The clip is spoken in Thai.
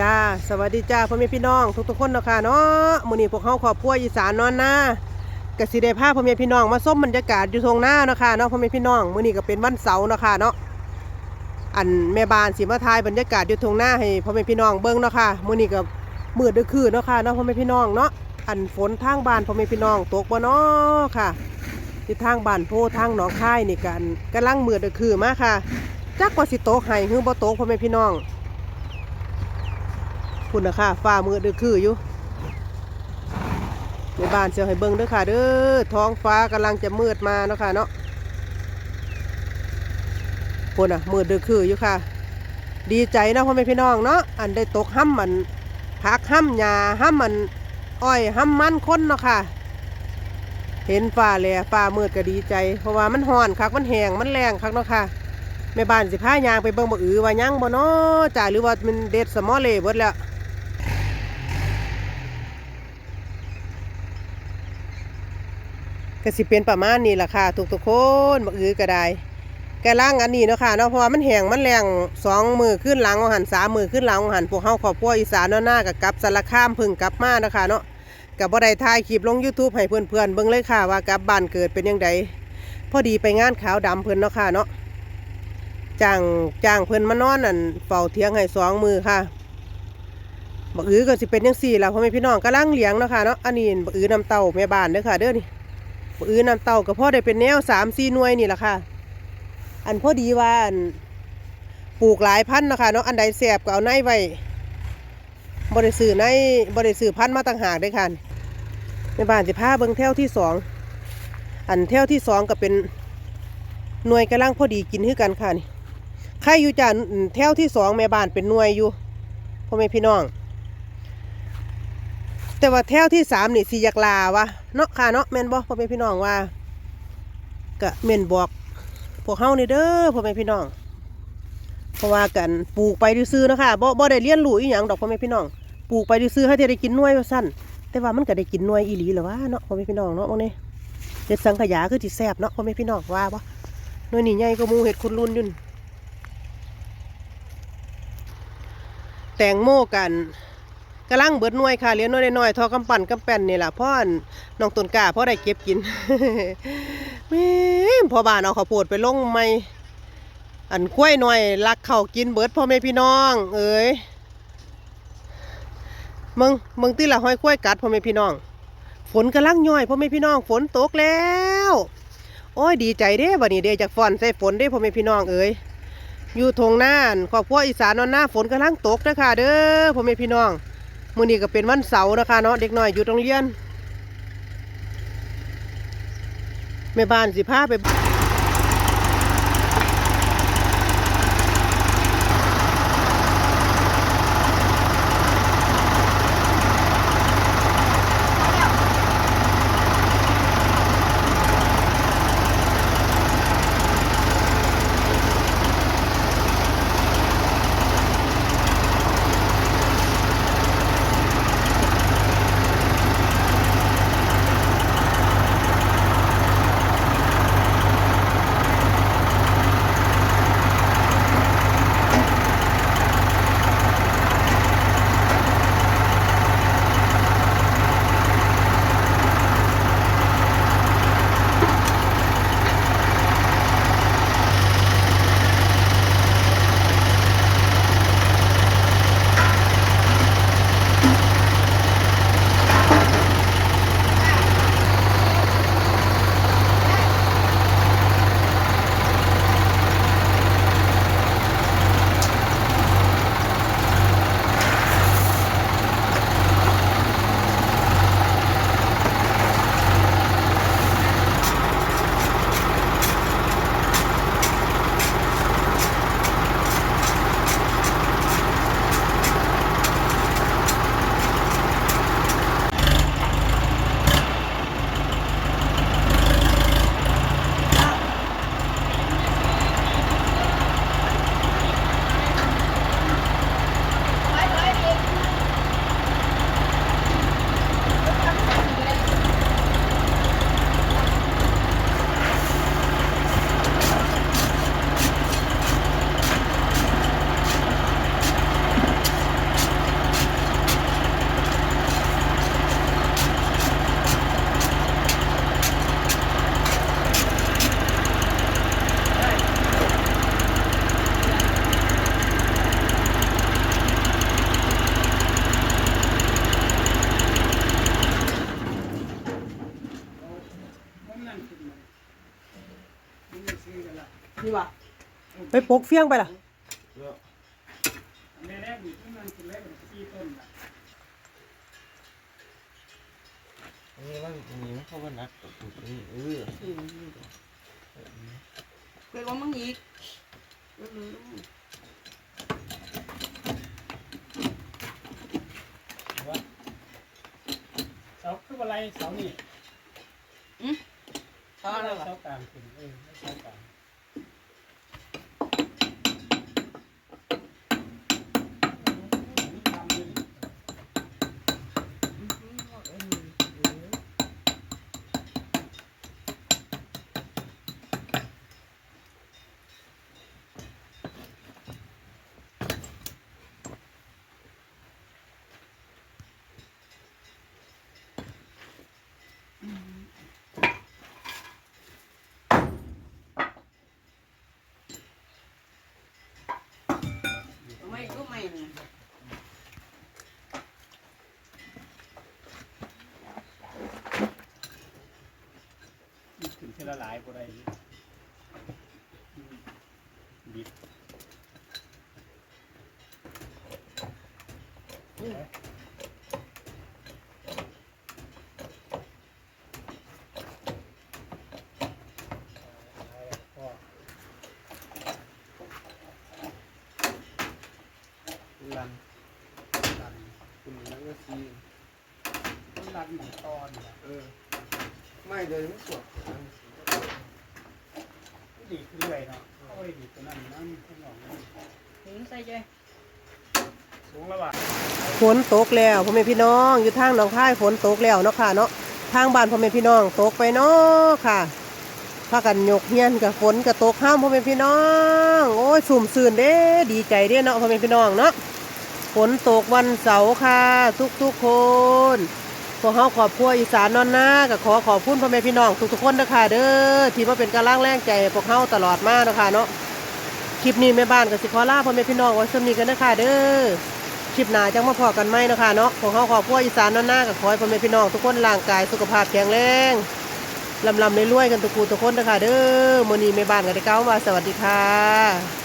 จ้าสวัสดีจ้าพ่อแม่พี่น้องทุกๆคนเนาะค่ะเนาะมื้อนี้พวกเฮาครอบครัวอีสานนอนน้ากสิได้พาพ่อแม่พี่น้องมาส้มบรรยากาศอยู่ทงหน้าเนาะค่ะเนาะพ่อแม่พี่น้องมื้อนี้ก็เป็นวันเสาร์เนาะค่ะเนาะอันแม่บ้านสิมาถ่ายบรรยากาศอยู่ทงหน้าให้พ่อแม่พี่น้องเบิ่งเนาะค่ะมื้อนี้ก็มืดดึกคืนเนาะค่ะเนาะพ่อแม่พี่น้องเนาะอันฝนทางบ้านพ่อแม่พี่น้องตกบ่เนาะค่ะที่ทางบ้านโพทางหนองคายนี่กันกำลังมืดดึกคืนมาค่ะจักว่าสิตกให้หรือบ่ตกพ่อแม่พี่น้อง คุณนะค่ะฟ้ามืดดึกคืออยู่ในบ้านเสียวให้เบิ่งเด้อค่ะเด้อท้องฟ้ากำลังจะมืดมาเนาะค่ะเนาะคุณอะมืดดึกคืออยู่ค่ะ ดีใจนะพ่อแม่พี่น้องเนาะอันได้ตกห้ำมันพักห้ำหญ้าห้ำมันอ้อยห้ำมันคนเนาะค่ะ เห็นฟ้าแลฟ้ามืดก็ดีใจ เพราะว่ามันห่อนคักมันแห้งมันแรงคักเนาะค่ะแม่บ้านสิพายางไปเบิ่งบ่อือว่ายังบ่เนาะจ่าหรือว่ามันเด็ดสมอเลยเบิดแล้ว ก็สิเป็นประมาณนี้แหละค่ะทุกทุกคนบักอือก็ได้แกล่างอันนี้เนาะค่ะเนาะเพราะว่ามันแห้งมันแรงสองมือขึ้นหลังองหันสามมือขึ้นหลังองหันพวกเฮาครอบครัวอีสานเนาะหน้ากับกลับสารคามพึ่งกลับมาเนาะค่ะเนาะกับบ่ได้ถ่ายคลิปลง YouTube ให้เพื่อนๆเบิ่งเลยค่ะว่ากลับบ้านเกิดเป็นยังไงพอดีไปงานขาวดำเพิ่อนเนาะค่ะเนาะจ้างจ้างเพิ่อนมานอนนั่นเฝ้าเถียงให้สองมือค่ะบักอือก็สิเป็นจังซี่ล่ะพ่อแม่พี่น้องกำลังเลี้ยงเนาะค่ะเนาะอันนี้บักอือน้ำเต้าแม่บ้านเด้อค่ะเด้อนี่ ปื้นน้ำเต้าก็พอได้เป็นแนวสามสี่หน่วยนี่แหละค่ะ อันพอดีว่าอันปลูกหลายพันนะคะเนาะอันใดแสบก็เอาในไว้บริสือในบริสือพันมาต่างหากได้อค่ะในบ้านสิพาเบิ่งแถวที่สองอันแถวที่สองก็เป็นหน่วยกำลังพอดีกินคือกันค่ะนี่ใครอยู่จ้าแถวที่สองแม่บ้านเป็นหน่วยอยู่พ่อแม่พี่น้อง แต่ว่าแถวที่สามนี่สิอยากลาวะเนาะค่ะเนาะแม่นบ่พ่อแม่พี่น้องว่าก็แม่นบอกพวกเฮานี่เด้อพ่อแม่พี่น้อง เพราะว่ากันปลูกไปซื้อๆนะคะบ่บ่ได้เรียนรู้อีหยังดอกพ่อแม่พี่น้องปลูกไปซื้อให้ได้กินน่วยว่าซั่นแต่ว่ามันก็ได้กินน่วยอีหลีหละวะเนาะพ่อแม่พี่น้องเนาะมื้อนี้เฮ็ดสังขยาคือสิแซ่บเนาะพ่อแม่พี่น้องว่าบ่หน่วยนี่ใหญ่กว่าหมู่เฮ็ดคุณรุ่นยู่นแตงโมกัน กำลังเบิดหน่วยค่ะเลี้ยงน้อยน้อยๆทอกำปั่นกำแป้นนี่แหละพ่อนน้องต้นกล้าพ่อได้เก็บกินแม่พ่อบ้านเอาข้าวโพดไปลงไม่อันกล้วยหน่อยลักเขากินเบิดพ่อแม่พี่น้อง เอ้ยมึงมึงตีละห้อยกล้วยกัดพ่อแม่พี่น้อง ฝนกำลังย่อยพ่อแม่พี่น้อง ฝนตกแล้วโอ้ยดีใจเด้บัดนี้เด้จากฝนใส่ฝนเด้พ่อแม่พี่น้องเอ้ยอยู่ทงน้านครอบครัวอีสานนอนหน้าฝนกำลังตกเด้อค่ะเด้อพ่อแม่พี่น้อง มื้อนี้ก็เป็นวันเสาร์นะคะเนาะเด็กน้อยอยู่โรงเรียนแม่บ้านสิพาไป ไปปกเฟี้ยงไปล่ะแม่แรกนี่ที่มันกินแล้วมันขี้ต้นน่ะอันนี้มันอันนี้มันเข้ามานักกับปุ๋ยนี่เออเกิดว่ามึงอีกเร็วว่าเสาคืออะไรเสานี่ๆอืมตอนอะไรวะเสากลางขึ้นเออเสากลาง ไม่ก็ไม่เนี่ยขึ้นเทละหลายบ่ได้นี่บิดพ่อ ลันดันคุณนักก็ซีดันหมองตอนน่ะเออ ไม่เดินไม่สวดดีขึ้นเรื่อยเนาะโอ้ยดีตัวนั้นนั่นข้างนอกนั่นถึงใส่ใจสูงแล้วว่ะฝนตกแล้วพ่อแม่พี่น้องอยู่ทางหนองคายฝนตกแล้วเนาะค่ะเนาะทางบ้านพ่อแม่พี่น้องตกไปเนาะค่ะพากันยกเฮียนกับฝนกับตกห้ามพ่อแม่พี่น้อง โอ้ยสุ่มซื่นเด้ดีใจเด้เนาะพ่อแม่พี่น้องเนาะ ฝนตกวันเสาร์ค่ะ ทุกทุกๆคนพวกเฮาขอบครัวอีสานนอนนาก็ขอขอบคุณพ่อแม่พี่น้องทุกๆคนนะคะเด้อที่มาเป็นกำลังแรงใจพวกเฮาตลอดมาเนะค่ะเนาะคลิปนี้แม่บ้านก็สิขอลาพ่อแม่พี่น้องไว้สำนี้กันนะคะเด้อคลิปหน้าจังมาพอกันไหมนะคะเนาะของเขาขอบพวอีสานนอนหน้ากับขอให้พ่อแม่พี่น้องทุกคนร่างกายสุขภาพแข็งแรงลำลำรวยๆกันทุกคู่ทุกคนนะคะเด้อมือนี้แม่บ้านก็ได้กล่าวว่าสวัสดีค่ะ